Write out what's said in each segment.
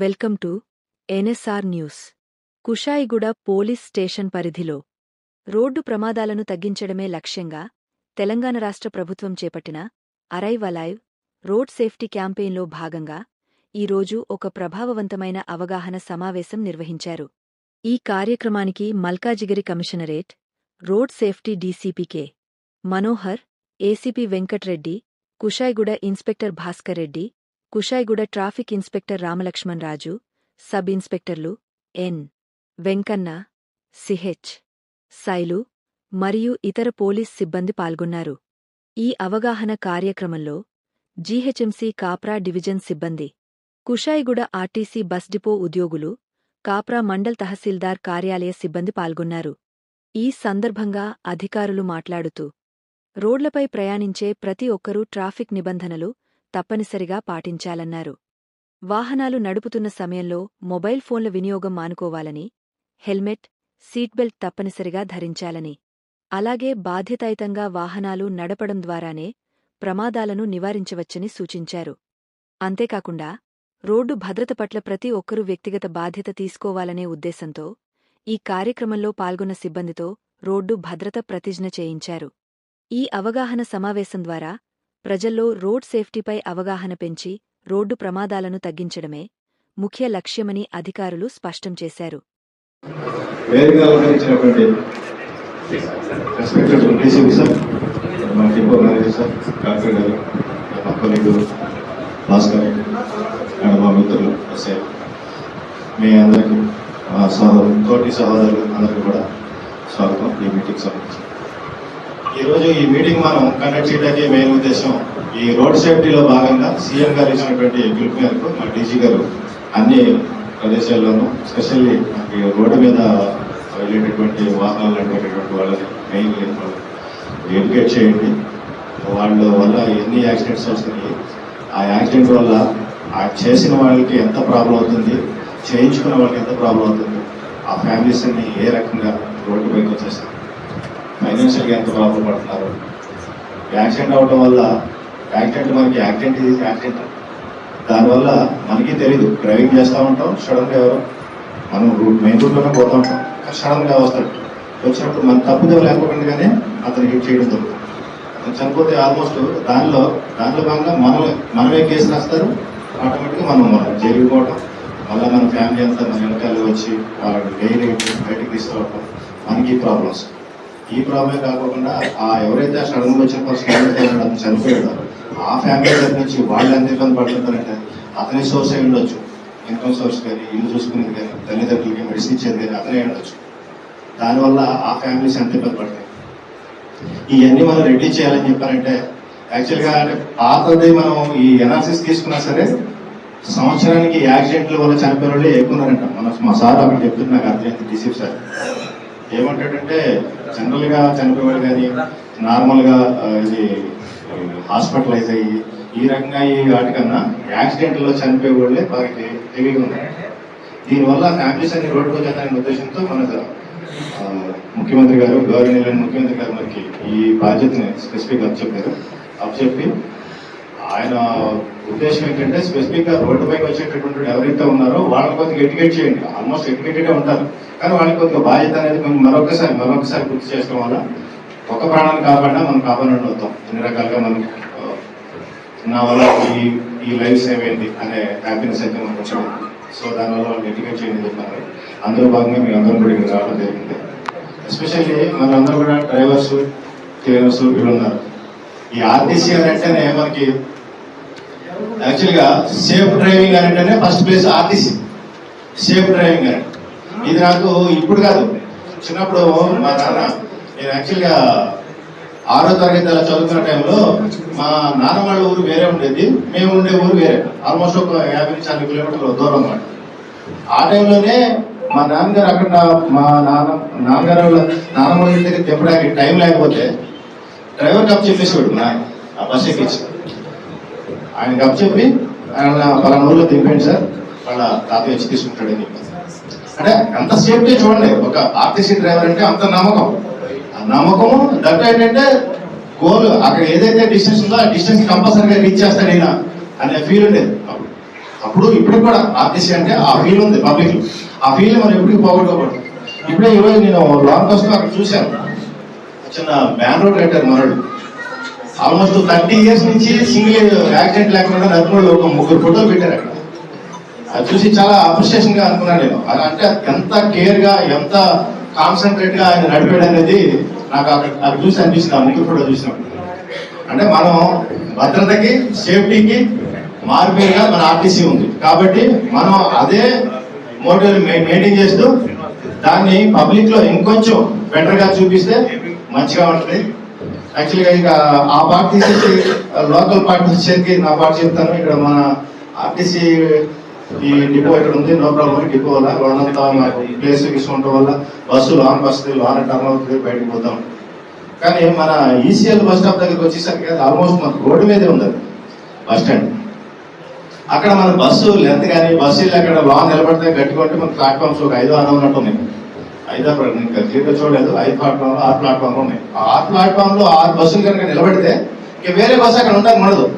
Welcome to NSR news. Kushaiguda police station పరిధిలో road ప్రమాదాలను తగ్గించడమే లక్ష్యంగా తెలంగాణ రాష్ట్ర ప్రభుత్వం చేపట్టిన అరైవ్ అలైవ్ రోడ్ సేఫ్టీ క్యాంపెయిన్లో భాగంగా ఈరోజు ఒక ప్రభావవంతమైన అవగాహన సమావేశం నిర్వహించారు. ఈ కార్యక్రమానికి Malkajgiri commissionerate road safety డీసీపీకే Manohar ACP Venkatreddy Kushaiguda inspector Bhaskar Reddy Kushaiguda traffic inspector Ramalakshman Raju sub ఇన్స్పెక్టర్లు N. Venkanna CH Sailu మరియు ఇతర పోలీస్ సిబ్బంది పాల్గొన్నారు. ఈ అవగాహన కార్యక్రమంలో జీహెచ్ఎంసీ కాప్రా డివిజన్ సిబ్బంది కుషాయిగూడ ఆర్టీసీ బస్ డిపో ఉద్యోగులు కాప్రా మండల్ తహసీల్దార్ కార్యాలయ సిబ్బంది పాల్గొన్నారు. ఈ సందర్భంగా అధికారులు మాట్లాడుతూ రోడ్లపై ప్రయాణించే ప్రతి ఒక్కరూ ట్రాఫిక్ నిబంధనలు తప్పనిసరిగా పాటించాలన్నారు. వాహనాలు నడుపుతున్న సమయంలో మొబైల్ ఫోన్ల వినియోగం మానుకోవాలని హెల్మెట్ సీట్బెల్ట్ తప్పనిసరిగా ధరించాలని అలాగే బాధ్యతాయుతంగా వాహనాలు నడపడం ద్వారానే ప్రమాదాలను నివారించవచ్చని సూచించారు. అంతేకాకుండా రోడ్డు భద్రత పట్ల ప్రతి ఒక్కరూ వ్యక్తిగత బాధ్యత తీసుకోవాలనే ఉద్దేశంతో ఈ కార్యక్రమంలో పాల్గొన్న సిబ్బందితో రోడ్డు భద్రత ప్రతిజ్ఞ చేయించారు. ఈ అవగాహన సమావేశం ద్వారా ప్రజల్లో రోడ్ సేఫ్టీపై అవగాహన పెంచి రోడ్డు ప్రమాదాలను తగ్గించడమే ముఖ్య లక్ష్యమని అధికారులు స్పష్టం చేశారు. మీ అందరికీ మా సహోదరు తోటి సహోదరులు అందరికీ కూడా స్వాగతం. ఈ మీటింగ్ సంబంధించి ఈరోజు ఈ మీటింగ్ మనం కండక్ట్ చేయడానికి మెయిన్ ఉద్దేశం ఈ రోడ్ సేఫ్టీలో భాగంగా సీఎం గారు ఇచ్చినటువంటి పిలుపు మేరకు మా డీజీ గారు అన్ని ప్రదేశాల్లోనూ స్పెషల్లీ మనకి రోడ్డు మీద వెళ్ళేటటువంటి వాహనాలు నడిపేటటువంటి వాళ్ళని మెయిన్ ఎడ్యుకేట్ చేయండి. వాళ్ళ వల్ల ఎన్ని యాక్సిడెంట్స్ వస్తున్నాయి ఆ యాక్సిడెంట్ వల్ల ఆ చేసిన వాళ్ళకి ఎంత ప్రాబ్లం అవుతుంది చేయించుకున్న వాళ్ళకి ఎంత ప్రాబ్లం అవుతుంది ఆ ఫ్యామిలీస్ అన్ని ఏ రకంగా రోడ్డు పైకి వచ్చేస్తారు ఫైనాన్షియల్గా ఎంత ప్రాబ్లం పడుతున్నారు? యాక్సిడెంట్ అవడం వల్ల యాక్సిడెంట్ మనకి యాక్సిడెంట్ ఇది యాక్సిడెంట్. దానివల్ల మనకి తెలియదు డ్రైవింగ్ చేస్తూ ఉంటాం సడన్గా ఎవరో మనం రూట్ మెయిన్ రూట్లోనే పోతూ ఉంటాం. సడన్గా వస్తాడు. వచ్చినప్పుడు మన లేకపోకుండా లేకపోకుండానే అతను హిట్ చేయడం జరుగుతుంది. అతను చనిపోతే ఆల్మోస్ట్ దానిలో దాంట్లో భాగంగా మనం మనమే కేసు రాస్తారు. ఆటోమేటిక్గా మనం జైలుకి పోవడం మళ్ళీ మన ఫ్యామిలీ అంతా మన వెనకాల వచ్చి వాళ్ళు డైలీ బయటకు తీసుకురావడం మనకి ప్రాబ్లమ్స్. ఈ ప్రాబ్లమే కాకుండా ఆ ఎవరైతే సడన్గా వచ్చిన పర్సన్ ఎవరైతే అతను చనిపోయాడో. ఆ ఫ్యామిలీ దగ్గర నుంచి వాళ్ళు ఎంత ఇబ్బంది పడుతుంటారంటే అతని సోర్స్ అయి ఉండొచ్చు. ఇన్కమ్ సోర్స్ కానీ ఇల్లు చూసుకునేది కానీ తల్లిదండ్రులకి మెడిసిన్ ఇచ్చేది కానీ అతనే ఉండొచ్చు. దానివల్ల ఆ ఫ్యామిలీస్ ఎంత ఇబ్బంది పడతాయి. ఇవన్నీ మనం రెడీ చేయాలని చెప్పారంటే యాక్చువల్గా అంటే పాతది మనం ఈ ఎనాలిసిస్ తీసుకున్నా సరే సంవత్సరానికి యాక్సిడెంట్ల వల్ల చనిపోయిన వాళ్ళే ఎక్కువ ఉన్నారంట. మన మా సార్ అక్కడ చెప్తున్నా నాకు అర్థమైంది డిసిప్ సార్. ఏమంటాడంటే జనరల్గా చనిపోయేవాడు కానీ నార్మల్గా ఇది హాస్పిటలైజ్ అయ్యి ఈ రకంగా ఈ వాటికన్నా యాక్సిడెంట్లో చనిపోయే వాళ్ళే బాగా హెవీగా ఉన్నాయి దీనివల్ల ఫ్యామిలీస్ అన్ని రోడ్డుకు వచ్చేదాని ఉద్దేశంతో మన ముఖ్యమంత్రి గారు గవర్నర్ ముఖ్యమంత్రి గారు మనకి ఈ బాధ్యతని స్పెసిఫిక్గా చెప్పారు. చెప్పి ఆయన ఉద్దేశం ఏంటంటే స్పెసిఫిక్గా రోడ్డు పైకి వచ్చేటటువంటి ఎవరైతే ఉన్నారో వాళ్ళని కొద్దిగా ఎడ్యుకేట్ చేయండి. ఆల్మోస్ట్ ఎడ్యుకేటెడ్ ఉంటారు. కానీ వాళ్ళకి కొద్దిగా బాధ్యత అనేది మనం మరొకసారి మరొకసారి గుర్తు చేసుకోవడం వల్ల ఒక ప్రాణాన్ని కాపాడినా మనం కాపాడినట్టు అవుతాం ఎన్ని రకాలుగా మనం నా వల్ల ఈ ఈ లైఫ్ సేవ్ అయింది అనే హ్యాపీనెస్ అయితే మనకు వచ్చింది. సో దానివల్ల వాళ్ళు ఎడ్యుకేట్ చేయండి చెప్పారు. అందులో భాగంగా మీ అందరం కూడా ఇక్కడ రావడం జరిగింది. ఎస్పెషల్లీ మనందరూ కూడా డ్రైవర్స్ క్లీనర్స్ వీళ్ళు ఉన్నారు. ఈ ఆర్టీసీ అని అంటేనే మనకి యాక్చువల్గా సేఫ్ డ్రైవింగ్ అని అంటేనే first place RTC. Safe driving అని. ఇది నాకు ఇప్పుడు కాదు. చిన్నప్పుడు మా నాన్న నేను యాక్చువల్గా ఆరో తరగతి అలా చదువుకున్న టైంలో మా నాన్న వాళ్ళ ఊరు వేరే ఉండేది మేము ఉండే ఊరు వేరే. ఆల్మోస్ట్ ఒక యాభై నుంచి అరవై కిలోమీటర్ల దూరం అన్నమాట. ఆ టైంలోనే మా నాన్నగారు అక్కడ మా నాన్న నాన్నగారు వాళ్ళ నాన్నమ్మ వాళ్ళ దగ్గర తిప్పడానికి టైం లేకపోతే డ్రైవర్ కప్ చెప్పేసేవాడు నా ఆ బస్ ఎక్కించి. ఆయన కప్ చెప్పి ఆయన పలానా ఊళ్ళో దింపండి సార్ వాళ్ళ తాతయ్య వచ్చి తీసుకుంటాడని చెప్పి అంటే అంత సేఫ్టీ చూడండి. ఒక ఆర్టీసీ డ్రైవర్ అంటే అంత నమ్మకం. ఆ నమ్మకము దట్ ఏంటంటే గోల్ అక్కడ ఏదైతే డిస్టెన్స్ ఉందో ఆ డిస్టెన్స్ కంపల్సరీగా రీచ్ చేస్తాను ఈయన అనే ఫీల్ ఉండేది అప్పుడు. ఇప్పుడు కూడా ఆర్టీసీ అంటే ఆ ఫీల్ ఉంది పబ్లిక్ ఆ ఫీల్ మనం ఎప్పటికీ పోగొట్టుకోకూడదు. ఇప్పుడే ఈరోజు నేను లాంగ్ కోసం అక్కడ చూశాను. చిన్న బ్యాన్ రోడ్ కట్టారు మనోడు. ఆల్మోస్ట్ థర్టీ ఇయర్స్ నుంచి సింగిల్ యాక్సిడెంట్ లేకుండా నడుపులో ఒక ముగ్గురు ఫోటోలు పెట్టారు అక్కడ. అది చూసి చాలా అప్రిషియేషన్గా అనుకున్నాను నేను. అలా అంటే ఎంత కేర్గా ఎంత కాన్సన్ట్రేట్గా ఆయన నడిపాడు అనేది నాకు అక్కడ అది చూసి అనిపిస్తుంది ఆ ఫోటో చూసినప్పుడు. అంటే మనం భద్రతకి సేఫ్టీకి మార్పేరుగా మన ఆర్టీసీ ఉంది. కాబట్టి మనం అదే మోటివ్ మెయింటైన్ చేస్తూ దాన్ని పబ్లిక్లో ఇంకొంచెం బెటర్గా చూపిస్తే మంచిగా ఉంటుంది. యాక్చువల్గా ఇక ఆ పార్ట్ తీసేసి లోకల్ పార్ట్ వచ్చేసరికి నా పార్ట్ చెప్తాను. ఇక్కడ మన ఆర్టీసీ ఈ డిపో ఇక్కడ ఉంది? No problem. డిపో వల్ల లోనంతా ప్లేస్ గిస్ వల్ల బస్సు లాంగ్ వస్తుంది లాంగ్ టర్న్ అవుతుంది బయటకు పోతాం. కానీ మన ఈసీఎల్ బస్ స్టాప్ దగ్గరికి వచ్చేసరికి ఆల్మోస్ట్ మనకు రోడ్డు మీదే ఉంది బస్ స్టాండ్. అక్కడ మన బస్సు లెంత్ కానీ బస్సు అక్కడ లాంగ్ నిలబడితే కట్టుకుంటే మన ప్లాట్ఫామ్స్ ఒక ఐదు ఆరు ఉన్నట్టు ఉన్నాయి. ఐదు ఆరు ఇంకా క్లియర్గా చూడలేదు. ఐదు ప్లాట్ఫామ్ ఆరు ప్లాట్ఫామ్ ఉన్నాయి. ఆ ఆరు ప్లాట్ఫామ్లో ఆరు బస్సులు కనుక నిలబడితే ఇక వేరే బస్సు అక్కడ ఉండదు. మనదు.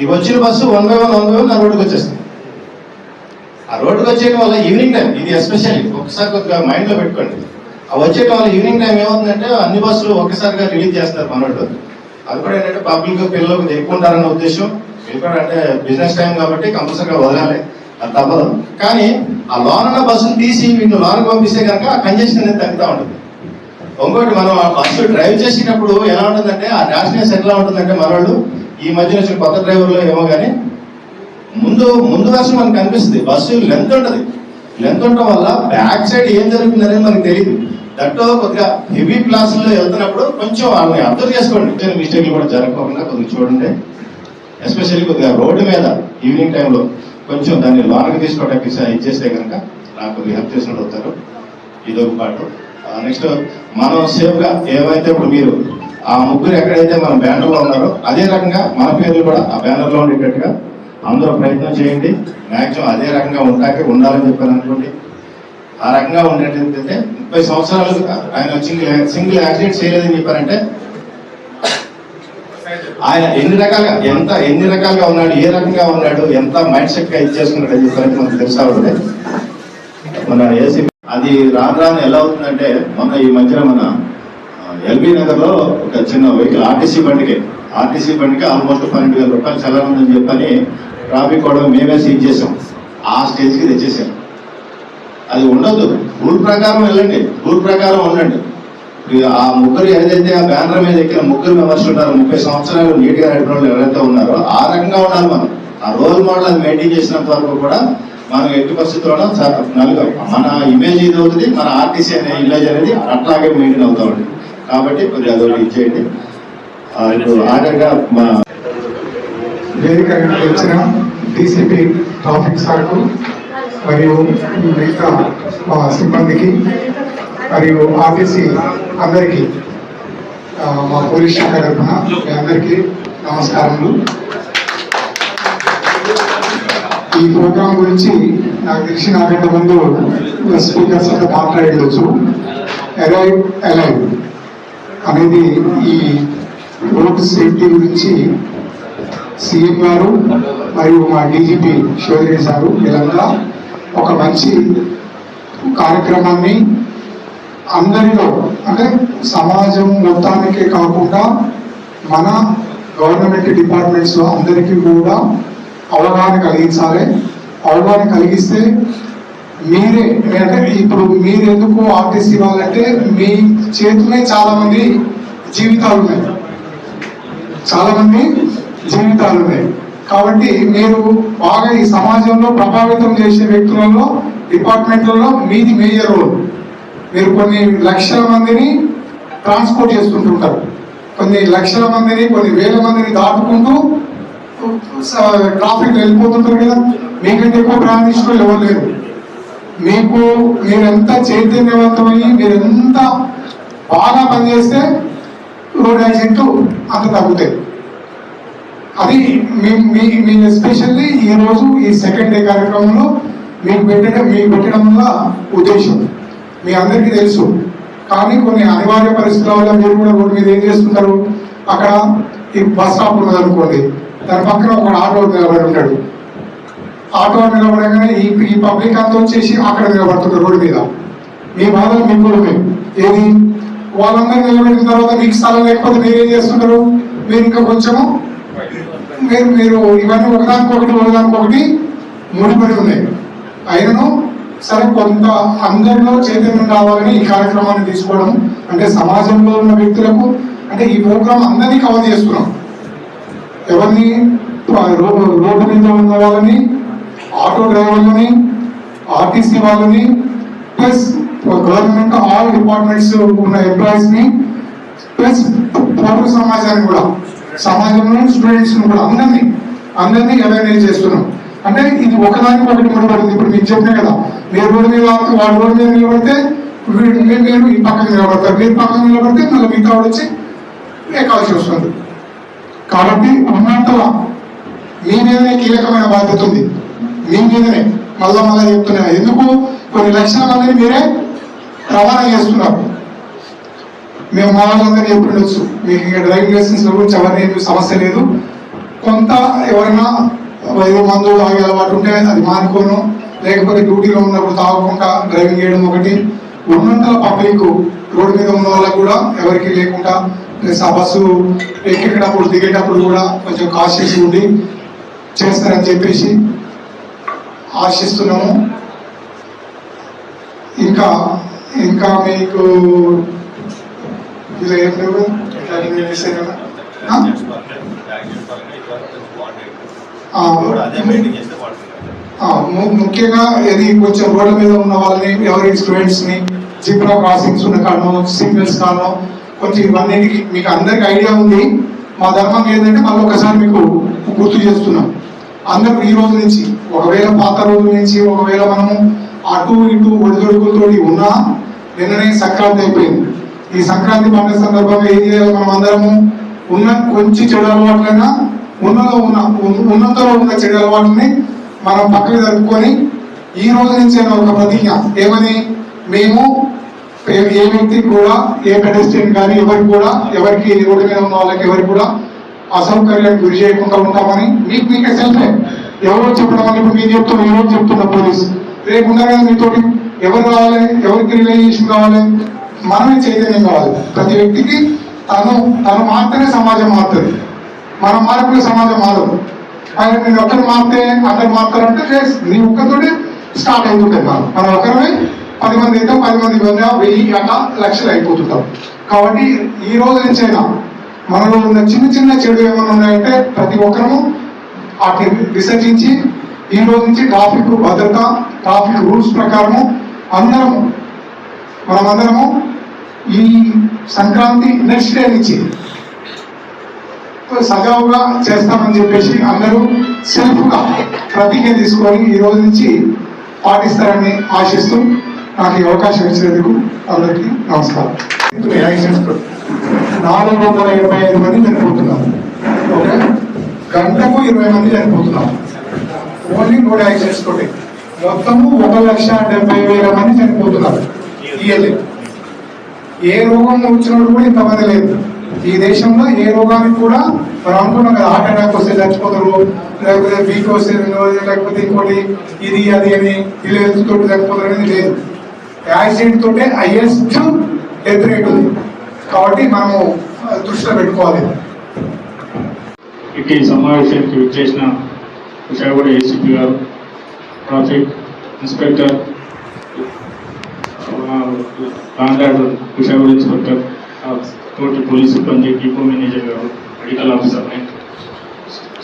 ఇక వచ్చిన bus one by one one by one ఆ రోడ్డుకి వచ్చేస్తుంది. ఆ రోడ్డుకి వచ్చేయడం వల్ల ఈవినింగ్ టైం ఇది ఎస్పెషల్లీ ఒకసారి కొద్దిగా మైండ్లో పెట్టుకోండి. ఆ వచ్చేయడం వల్ల ఈవినింగ్ టైం ఏమవుతుందంటే అన్ని బస్సులు ఒకసారిగా రిలీజ్ చేస్తారు మనోళ్ళు అది కూడా ఏంటంటే పబ్లిక్ పిల్లలకు ఎక్కువ ఉద్దేశం. వీళ్ళు కూడా అంటే బిజినెస్ టైం కాబట్టి కంపల్సరీగా వదలాలి. అది తప్పదు. కానీ ఆ లోన్ ఉన్న బస్సును తీసి వీళ్ళు లోన్ పంపిస్తే కనుక ఆ కంజెషన్ అనేది తగ్గుతూ ఉంటుంది. ఇంకోటి మనం ఆ బస్సు డ్రైవ్ చేసేటప్పుడు ఎలా ఉంటుందంటే ఆ డాష్నెస్ ఎట్లా ఉంటుందంటే మనోళ్ళు ఈ మధ్యన వచ్చిన కొత్త డ్రైవర్లు ఏమో కానీ ముందు ముందు వర్షం మనకు కనిపిస్తుంది. బస్సు లెంత్ ఉంటుంది. లెంత్ ఉండటం వల్ల బ్యాక్ సైడ్ ఏం జరుగుతుంది అనేది మనకు తెలియదు దట్టో కొద్దిగా హెవీ క్లాసుల్లో వెళ్తున్నప్పుడు కొంచెం వాళ్ళని అర్థం చేసుకోండి. మిస్టేక్లు కూడా జరగకుండా కొద్దిగా చూడండి. ఎస్పెషల్లీ కొద్దిగా రోడ్డు మీద ఈవినింగ్ టైంలో కొంచెం దాన్ని లాంగ్ తీసుకోవడానికి ఇచ్చేస్తే కనుక నాకు కొద్దిగా హెల్ప్ చేసినట్టు అవుతారు. ఇదొక పాటు నెక్స్ట్ మనం సేఫ్గా ఏవైతే ఇప్పుడు మీరు ఆ ముగ్గురు ఎక్కడైతే మన బ్యానర్లో ఉన్నారో అదే రకంగా మన పేర్లు కూడా ఆ బ్యానర్లో ఉండేటట్టుగా అందరూ ప్రయత్నం చేయండి. మ్యాక్సిమం అదే రకంగా ఉంటాకే ఉండాలని చెప్పాను అనుకోండి. ఆ రకంగా ఉండేటైతే ముప్పై సంవత్సరాలు ఆయన సింగిల్ సింగిల్ యాక్సిడెంట్ చేయలేదని చెప్పారంటే ఆయన ఎన్ని రకాలుగా ఎంత ఎన్ని రకాలుగా ఉన్నాడు ఏ రకంగా ఉన్నాడు ఎంత మైండ్ సెట్గా ఇచ్చేసుకున్నాడు అని చెప్పారంటే మనకు తెలుసా ఉండే మన ఏసీ అది రాను రాను ఎలా అవుతుందంటే మొన్న ఈ మధ్యన మన ఎల్బీ నగర్లో ఒక చిన్న వెహికల్ ఆర్టీసీ బండికి ఆర్టీసీ బండికి ఆల్మోస్ట్ పన్నెండు వేల రూపాయలు చలాన్ చెప్పని ట్రాఫిక్ కూడా మేమే సీజ్ చేసాం ఆ స్టేజ్కి తెచ్చేసాం. అది ఉండదు రూల్ ప్రకారం వెళ్ళండి. రూల్ ప్రకారం ఉండండి. ఇక ఆ ముగ్గురు ఏదైతే ఆ బ్యానర్ మీద ఎక్కిన ముగ్గురు మెంబర్స్ ఉన్నారో ముప్పై సంవత్సరాలు నీట్గా నడిపిన వాళ్ళు ఎవరైతే ఉన్నారో ఆ రకంగా ఉండాలి మనం. ఆ రోల్ మోడల్ అది మెయింటైన్ చేసినంత వరకు కూడా మనం ఎట్టి పరిస్థితుల్లో చ- నలుగు మన ఇమేజ్ ఇది అవుతుంది మన ఆర్టీసీ అనే ఇమేజ్ అనేది అట్లాగే మెయింటైన్ అవుతా ఉంటుంది కాబట్టి కొద్దిగా అదొకటి ఇచ్చేయండి ఇప్పుడు ఆఖరిగా మా వేదికగా వచ్చిన డీసీపీ ట్రాఫిక్ సార్కు మరియు మిగతా మా సిబ్బందికి మరియు ఆర్టీసీ అందరికీ మా పోలీస్ శాఖ తరఫున మీ అందరికీ నమస్కారములు. ఈ ప్రోగ్రాం గురించి నాకు తెలిసి నాకంటే ముందు స్పీకర్స్ అంతా మాట్లాడవచ్చు అరైవ్ అలైవ్ అనేది ఈ రోడ్ సేఫ్టీ గురించి సీఎం గారు మరియు మా డీజీపీ శివగిరి సారు వీళ్ళంతా ఒక మంచి కార్యక్రమాన్ని అందరిలో అంటే సమాజం మొత్తానికే కాకుండా మన గవర్నమెంట్ డిపార్ట్మెంట్స్లో అందరికీ కూడా అవగాహన కలిగించాలి. అవగాహన కలిగిస్తే మీరే అంటే ఇప్పుడు మీరు ఎందుకు ఆర్టీసీ ఇవ్వాలంటే మీ చేతిలో చాలామంది జీవితాలు ఉన్నాయి. చాలామంది జీవితాలు ఉన్నాయి కాబట్టి మీరు బాగా ఈ సమాజంలో ప్రభావితం చేసే వ్యక్తులలో డిపార్ట్మెంట్లలో మీది మేజర్ రోల్. మీరు కొన్ని లక్షల మందిని ట్రాన్స్పోర్ట్ చేస్తుంటుంటారు. కొన్ని లక్షల మందిని కొన్ని వేల మందిని దాటుకుంటూ ట్రాఫిక్ వెళ్ళిపోతుంటారు కదా. మీకంటే ఎక్కువ ప్రయాణించిన ఎవరు లేరు. మీకు మీరు ఎంత చైతన్యవంతమయ్యి మీరెంత బాగా పనిచేస్తే రోడ్ యాక్సిడెంట్లు అంత తగ్గుతాయి. అది మేము మీ మీ ఎస్పెషల్లీ ఈ రోజు ఈ సెకండ్ డే కార్యక్రమంలో మీకు పెట్టడం మీకు పెట్టడం వల్ల ఉద్దేశం. మీ అందరికీ తెలుసు. కానీ కొన్ని అనివార్య పరిస్థితుల వల్ల మీరు కూడా రోడ్డు మీద ఏం చేస్తుంటారు అక్కడ ఈ బస్ స్టాప్ ఉన్నదనుకోండి దాని పక్కన ఒక ఆటో నిలబడి ఉంటాడు. ఆటో నిలబడగానే ఈ ఈ పబ్లిక్ అంతా వచ్చేసి అక్కడ నిలబడుతుంది రోడ్డు మీద. మీ బాధలు మీకు కూడా ఏది? వాళ్ళందరూ నిలబెట్టిన తర్వాత మీకు స్థలం లేకపోతే మీరు ఏం చేస్తుంటారు? మీరు ఇంకా కొంచెము మీరు మీరు ఇవన్నీ ఒకదానికొకటి ఒకదానికొకటి ముడిపడి ఉన్నాయి అయినను సరే కొంత అందరిలో చైతన్యం రావాలని ఈ కార్యక్రమాన్ని తీసుకోవడం అంటే సమాజంలో ఉన్న వ్యక్తులకు అంటే ఈ ప్రోగ్రాం అందరినీ కవర్ చేస్తున్నాం. ఎవరిని రోడ్డు రోడ్డు మీద ఉన్న వాళ్ళని ఆటో డ్రైవర్లని ఆర్టీసీ వాళ్ళని ప్లస్ గవర్నమెంట్ ఆల్ డిపార్ట్మెంట్స్ ఉన్న ఎంప్లాయీస్ని ప్లస్ పౌర సమాజాన్ని కూడా సమాజంలో స్టూడెంట్స్ కూడా అందరినీ అందరినీ అవేర్నెస్ చేస్తున్నాం. అంటే ఇది ఒకదానికి ఒకటి ముడిపడింది ఇప్పుడు మీకు చెప్పినా కదా మీరు రోడ్డు మీద ఆపుతూ వాడు రోడ్డు మీద నిలబడితే వీడు మీరు ఈ పక్కన నిలబడతారు మీరు పక్కన నిలబడితే మళ్ళీ మీకు వాడు వచ్చి ఎక్కాల్సి వస్తుంది కాబట్టి ఉన్నంతలా మీ మీదనే కీలకమైన బాధ్యత ఉంది. మీ మీదనే. మళ్ళా మళ్ళా చెప్తున్నా. ఎందుకు? కొన్ని లక్షల మందిని మీరే రవాణా చేస్తున్నారు. మేము మా వాళ్ళందరినీ చెప్పిండొచ్చు మీకు ఇంకా డ్రైవింగ్ లైసెన్స్ గురించి ఎవరిని సమస్య లేదు. కొంత ఎవరైనా ఏదో మందు తాగే అలవాటు ఉంటే అది మానుకోను. లేకపోతే డ్యూటీలో ఉన్నప్పుడు తాగకుండా డ్రైవింగ్ చేయడం ఒకటి. ఉన్నంతల పబ్లిక్ రోడ్డు మీద ఉన్న వాళ్ళకు కూడా ఎవరికి లేకుండా ప్లస్ ఆ బస్సు ఎక్కేటప్పుడు దిగేటప్పుడు కూడా కొంచెం కాషియస్ ఉండి చేస్తారని చెప్పేసి ఆశిస్తున్నాము. ఇంకా ఇంకా మీకు ఇలా ఏం లేవు ఎట్లా నేను చేశాను కదా? ముఖ్యంగా ఇది కొంచెం రోడ్ల మీద ఉన్న వాళ్ళని ఎవరి స్టూడెంట్స్ని జిబ్రా క్రాసింగ్స్ ఉన్న కారణం సిగ్నల్స్ కారణం కొంచెం ఇవన్నిటికి మీకు అందరికి ఐడియా ఉంది. మా ధర్మం ఏంటంటే మళ్ళీ ఒకసారి మీకు గుర్తు చేస్తున్నాం. అందరూ ఈ రోజు నుంచి ఒకవేళ పాత రోజుల నుంచి ఒకవేళ మనము అటు ఇటు ఒడిదొడుకులతో ఉన్నా నిన్ననే సంక్రాంతి అయిపోయింది. ఈ సంక్రాంతి పండుగ సందర్భంగా ఏం చేయాలి మనం అందరము ఉన్న కొంచెం చెడు అలవాట్లైనా ఉన్నలో ఉన్న ఉన్న- ఉన్నతలో ఉన్న చెడు అలవాటుని మనం పక్కకి జరుపుకొని ఈ రోజు నుంచి ఒక ప్రతిజ్ఞ. ఏమని? మేము ఏ- వ్యక్తికి కూడా ఏ పెడెస్టియన్ కానీ ఎవరికి కూడా ఎవరికి రోడ్డు మీద ఉన్న వాళ్ళకి ఎవరికి కూడా అసౌకర్యానికి గురి చేయకుండా ఉంటామని మీకు మీకే సెల్ఫే ఎవరో చెప్పడం వల్ల ఇప్పుడు మీరు చెప్తున్నారు ఎవరో చెప్తున్న పోలీస్. రేపు ఉన్నారు కదా మీతోటి. ఎవరు కావాలి ఎవరికి రిలేషన్ కావాలి? మనమే చైతన్యం కావాలి. ప్రతి వ్యక్తికి తను తను మారితేనే సమాజం మారుతుంది. మనం మారకుండా సమాజం మారదు. ఆయన నేను ఒక్కరు మారితే అందరు మారుతారంటే లేదు నీ ఒక్కరితోటి స్టార్ట్ అవుతుంటాయి మనం. మనం ఒకరమే పది మంది అయితే పది మంది వంద వెయ్యి అట్లా లక్షలు అయిపోతుంటాం. కాబట్టి ఈ రోజు నుంచైనా మనలో ఉన్న చిన్న చిన్న చెడు ఏమైనా ఉన్నాయంటే ప్రతి ఒక్కరము వాటిని విసర్జించి ఈ రోజు నుంచి ట్రాఫిక్ భద్రత ట్రాఫిక్ రూల్స్ ప్రకారము అందరము మనమందరము ఈ సంక్రాంతి నెక్స్ట్ డే నుంచి. సజావుగా చేస్తామని చెప్పేసి అందరూ సెల్ఫ్గా ప్రతిజ్ఞ తీసుకొని ఈ రోజు నుంచి పాటిస్తారని ఆశిస్తూ నాకు ఈ అవకాశం ఇచ్చినందుకు అందరికీ నమస్కారం. నాలుగు వందల ఇరవై ఐదు మంది చనిపోతున్నారు. ఓకే? గంటకు ఇరవై మంది చనిపోతున్నారు. ఓన్లీ రోడ్ యాక్సిడెంట్స్ తోటి. మొత్తము ఒక లక్ష డెబ్బై వేల మంది చనిపోతున్నారు. ఇయర్లీ ఏ రోగం వచ్చినప్పుడు కూడా ఇంతమంది లేదు ఈ దేశంలో ఏ రోగానికి కూడా మనం అనుకున్నాం కదా హార్ట్ అటాక్ వస్తే చచ్చిపోతారు లేకపోతే వీక్ వస్తే లేకపోతే ఇంకోటి ఇది అది అని ఇల్లు తోటి చచ్చిపోతారు అనేది లేదు. యాక్సిడెంట్ తోటే హైయెస్ట్ డెత్ రేట్ ఉంది. కాబట్టి మనము దృష్టిలో పెట్టుకోవాలి. ఇటు ఈ సమావేశానికి విచ్చేసిన విశాఖపట్నం ఏసీపీ గారు traffic inspector law and order inspector తోటి పోలీస్ సిబ్బంది డిపో మేనేజర్ గారు medical officer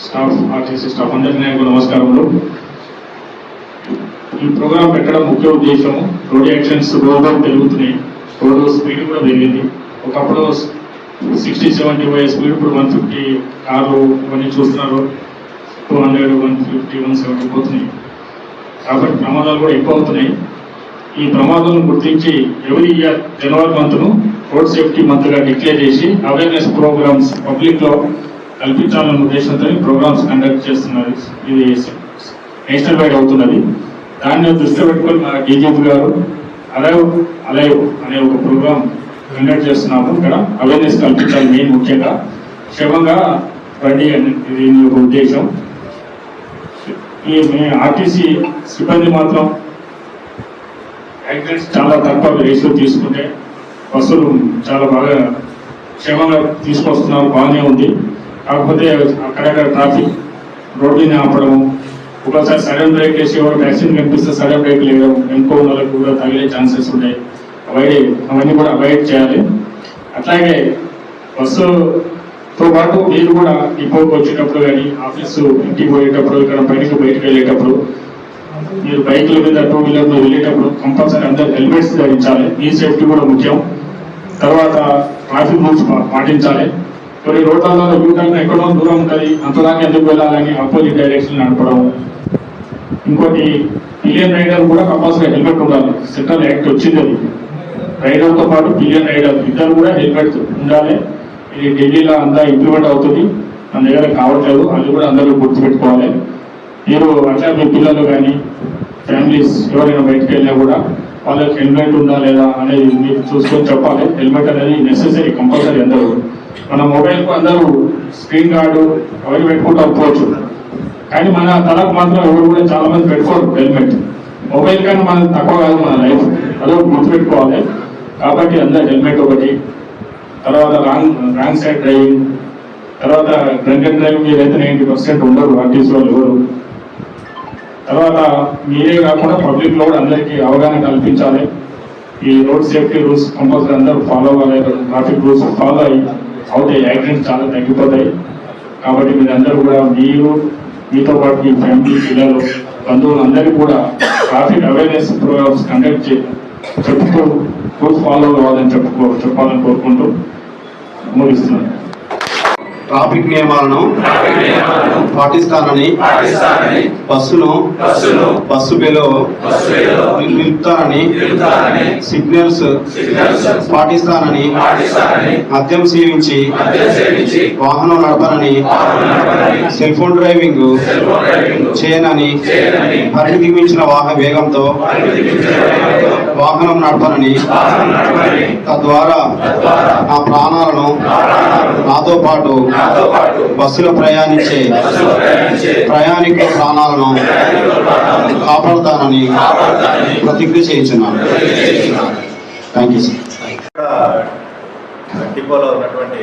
staff RTC staff అందరికీ నాకు నమస్కారములు. ఈ ప్రోగ్రాం పెట్టడం ముఖ్య ఉద్దేశం రోడ్ యాక్సిడెంట్స్ రోజు పెరుగుతున్నాయి రోడ్డు స్పీడ్ కూడా పెరిగింది. ఒకప్పుడు సిక్స్టీ సెవెంటీ పోయే స్పీడ్ ఇప్పుడు వన్ ఫిఫ్టీ కార్లు ఇవన్నీ చూస్తున్నారు. Two hundred one fifty one seventy పోతున్నాయి. కాబట్టి ప్రమాదాలు కూడా ఎక్కువ అవుతున్నాయి. ఈ ప్రమాదాలను గుర్తించి ఎవరి ఇయర్ జనవరి మంత్ను రోడ్ సేఫ్టీ మంత్గా డిక్లేర్ చేసి అవేర్నెస్ ప్రోగ్రామ్స్ పబ్లిక్లో కల్పించాలన్న ఉద్దేశంతో ప్రోగ్రామ్స్ కండక్ట్ చేస్తున్నారు. ఇది నేషనల్ వైడ్ అవుతున్నది. దాన్ని దృష్టిలో పెట్టుకొని మా డీజీపీ గారు అలైవ్ అలైవ్ అనే ఒక ప్రోగ్రామ్ కండక్ట్ చేస్తున్నాము ఇక్కడ అవేర్నెస్ కల్పించాలి మెయిన్ ముఖ్యంగా. క్షేమంగా రండి అని ఇది ఒక ఉద్దేశం. ఈ ఆర్టీసీ సిబ్బంది మాత్రం యాక్సిడెంట్స్ చాలా తక్కువ రేషియో తీసుకుంటే బస్సులు చాలా బాగా క్షేమంగా తీసుకొస్తున్నారు బాగానే ఉంది. కాకపోతే అక్కడక్కడ ట్రాఫిక్ రోడ్డుని ఆపడం ఒకసారి సడన్ బ్రేక్ వేసి ఎవరికి యాక్సిడెంట్ కనిపిస్తే సడన్ బ్రేక్ వేయడం ఇంకో వాళ్ళకి కూడా తగిలే ఛాన్సెస్ ఉంటాయి. అవాయిడ్ అవన్నీ కూడా అవాయిడ్ చేయాలి. అట్లాగే బస్సుతో పాటు మీరు కూడా డిపోకి వచ్చేటప్పుడు కానీ ఆఫీసు ఇంటికి పోయేటప్పుడు ఇక్కడ బయటకు బయటకు వెళ్ళేటప్పుడు మీరు బైక్ల మీద టూ వీలర్లో వెళ్ళేటప్పుడు కంపల్సరీ అందరు హెల్మెట్స్ ధరించాలి. ఈ సేఫ్టీ కూడా ముఖ్యం. తర్వాత ట్రాఫిక్ రూల్స్ పాటించాలి. కొన్ని రోడ్లలో యూటర్న్ ఎక్కడో దూరం ఉంటుంది. అంతదాకా ఎందుకు వెళ్ళాలని ఆపోజిట్ డైరెక్షన్ నడపడం. ఇంకోటి పిలియన్ రైడర్ కూడా కంపల్సరీ హెల్మెట్ ఉండాలి. సెంట్రల్ యాక్ట్ వచ్చింది అది. రైడర్తో పాటు పిలియన్ రైడర్ ఇద్దరు కూడా హెల్మెట్ ఉండాలి. ఇది ఢిల్లీలో అంతా ఇంప్లిమెంట్ అవుతుంది. మన దగ్గర కావట్లేదు. అది కూడా అందరూ గుర్తుపెట్టుకోవాలి. మీరు అట్లా మీ పిల్లలు కానీ ఫ్యామిలీస్ ఎవరైనా బయటకు వెళ్ళినా కూడా వాళ్ళకి హెల్మెట్ ఉందా లేదా అనేది మీరు చూసుకొని చెప్పాలి. హెల్మెట్ అనేది నెసెసరీ కంపల్సరీ అందరూ. మన మొబైల్కు అందరూ స్క్రీన్ గార్డు అవి పెట్టుకుంటూ పోవచ్చు. కానీ మన తలకు మాత్రం ఎవరు కూడా చాలా మంది పెట్టుకోరు హెల్మెట్. మొబైల్ కన్నా మనం తక్కువ కాదు మన లైఫ్ అదో గుర్తుపెట్టుకోవాలి కాబట్టి అందరు హెల్మెట్ ఒకటి. తర్వాత రాంగ్ రాంగ్ సైడ్ డ్రైవింగ్ తర్వాత డ్రంక్ అండ్ డ్రైవింగ్ అయితే నైంటీ పర్సెంట్ ఉండరు ఆర్టీసీ వాళ్ళు ఎవరు తర్వాత మీరే కాకుండా పబ్లిక్లో కూడా అందరికీ అవగాహన కల్పించాలి. ఈ రోడ్ సేఫ్టీ రూల్స్ కంపల్సరీ అందరూ ఫాలో అవ్వాలి. ట్రాఫిక్ రూల్స్ ఫాలో అయ్యి అవుతాయి. యాక్సిడెంట్స్ చాలా తగ్గిపోతాయి. కాబట్టి మీరందరూ కూడా మీరు మీతో పాటు మీ ఫ్యామిలీ పిల్లలు బంధువులు అందరికీ కూడా ట్రాఫిక్ అవేర్నెస్ ప్రోగ్రామ్స్ కండక్ట్ చే చెప్పుతూ రూల్స్ ఫాలో అవ్వాలని చెప్పుకో చెప్పాలని కోరుకుంటూ ముగిస్తున్నాను. ట్రాఫిక్ నియమాలను పాటిస్తానని బస్సును బస్సు బెలో నిలుపుతానని సిగ్నల్స్ పాటిస్తానని మద్యం సేవించి వాహనం నడపనని సెల్ ఫోన్ డ్రైవింగ్ చేయనని పరిమితి మించిన వాహన వేగంతో వాహనం నడపనని తద్వారా నా ప్రాణాలను నాతో పాటు బస్సులో ప్రయాణించే ప్రయాణికుల ప్రాణాలను కాపాడుతానని ప్రతిజ్ఞ చేయించున్నాను థ్యాంక్ యూ సార్ డిపోలో ఉన్నటువంటి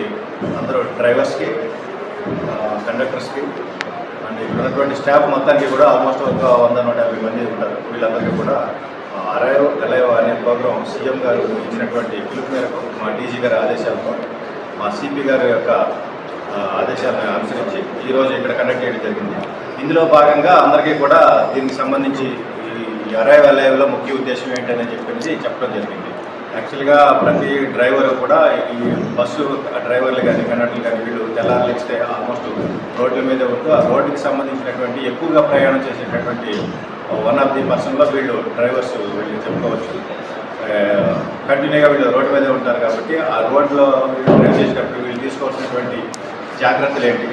అందరూ డ్రైవర్స్కి కండక్టర్స్కి అండ్ ఇక్కడ ఉన్నటువంటి స్టాఫ్ మొత్తానికి కూడా ఆల్మోస్ట్ ఒక వంద నూట యాభై మంది ఉంటారు. వీళ్ళందరికీ కూడా అరైవ్ అలైవ్ అనే ప్రోగ్రాం సీఎం గారు ఇచ్చినటువంటి పిలుపు మేరకు మా డీజీ గారి ఆదేశాలతో మా సిపి గారి యొక్క ఆదేశాలను అనుసరించి ఈరోజు ఇక్కడ కండక్ట్ చేయడం జరిగింది. ఇందులో భాగంగా అందరికీ కూడా దీనికి సంబంధించి ఈ అరైవ్ ముఖ్య ఉద్దేశం ఏంటని చెప్పేసి చెప్పడం జరిగింది. యాక్చువల్గా ప్రతి డ్రైవర్ కూడా ఈ బస్సు డ్రైవర్లు కానీ కండక్టర్లు కానీ వీళ్ళు తెల్లారులు ఇస్తే ఆల్మోస్ట్ రోడ్ల మీద ఉంటూ ఆ రోడ్డుకి సంబంధించినటువంటి ఎక్కువగా ప్రయాణం చేసేటటువంటి వన్ ఆఫ్ ది పర్సన్లో వీళ్ళు డ్రైవర్స్ వీళ్ళు చెప్పుకోవచ్చు. కంటిన్యూగా వీళ్ళు రోడ్డు మీదే ఉంటారు కాబట్టి ఆ రోడ్లో వీళ్ళు డ్రైవ్ చేసేటప్పుడు వీళ్ళు తీసుకోవాల్సినటువంటి జాగ్రత్తలు ఏంటి?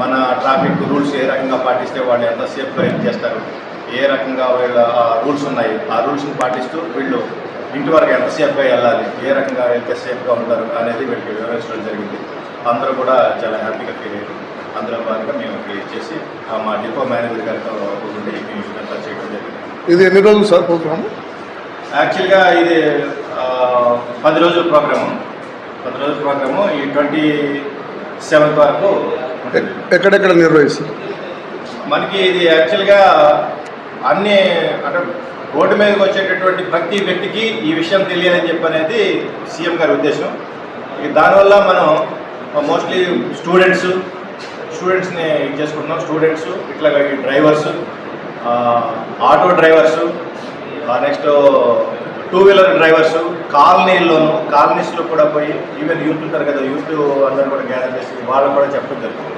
మన ట్రాఫిక్ రూల్స్ ఏ రకంగా పాటిస్తే వాళ్ళు ఎంత సేఫ్గా ఏం చేస్తారు? ఏ రకంగా వీళ్ళ రూల్స్ ఉన్నాయి? ఆ రూల్స్ని పాటిస్తూ వీళ్ళు ఇంటి వరకు ఎంత సేఫ్గా వెళ్ళాలి? ఏ రకంగా వెళ్తే సేఫ్గా ఉంటారు? అనేది వీళ్ళకి వివరించడం జరిగింది. అందరూ కూడా చాలా హ్యాపీగా ఫీల్ అయ్యారు. అందులో భాగంగా మేము చేసి మా డిపో మేనేజర్ గారితో ఉండి మేము ఇదంతా చేయడం జరిగింది. ఇది ఎన్ని రోజులు సార్ ప్రోగ్రామ్? యాక్చువల్గా ఇది పది రోజుల ప్రోగ్రాము. పది రోజుల ప్రోగ్రాము. ఈ ట్వంటీ సెవెంత్ వరకు. ఎక్కడెక్కడ నిర్వహిస్తారు మనకి ఇది యాక్చువల్గా అన్ని అంటే రోడ్డు మీదకి వచ్చేటటువంటి ప్రతి వ్యక్తికి ఈ విషయం తెలియాలని చెప్పి అనేది సీఎం గారి ఉద్దేశం దానివల్ల మనం మోస్ట్లీ స్టూడెంట్స్ స్టూడెంట్స్ని ఇది చేసుకుంటున్నాం స్టూడెంట్స్ ఇట్లా drivers auto drivers next two wheeler drivers కాలనీల్లోనూ కాలనీస్లో కూడా పోయి ఈవెన్ యూత్ ఉంటారు కదా యూత్ అందరూ కూడా గ్యాదర్ చేసి వాళ్ళకు కూడా చెప్పడం జరుగుతుంది.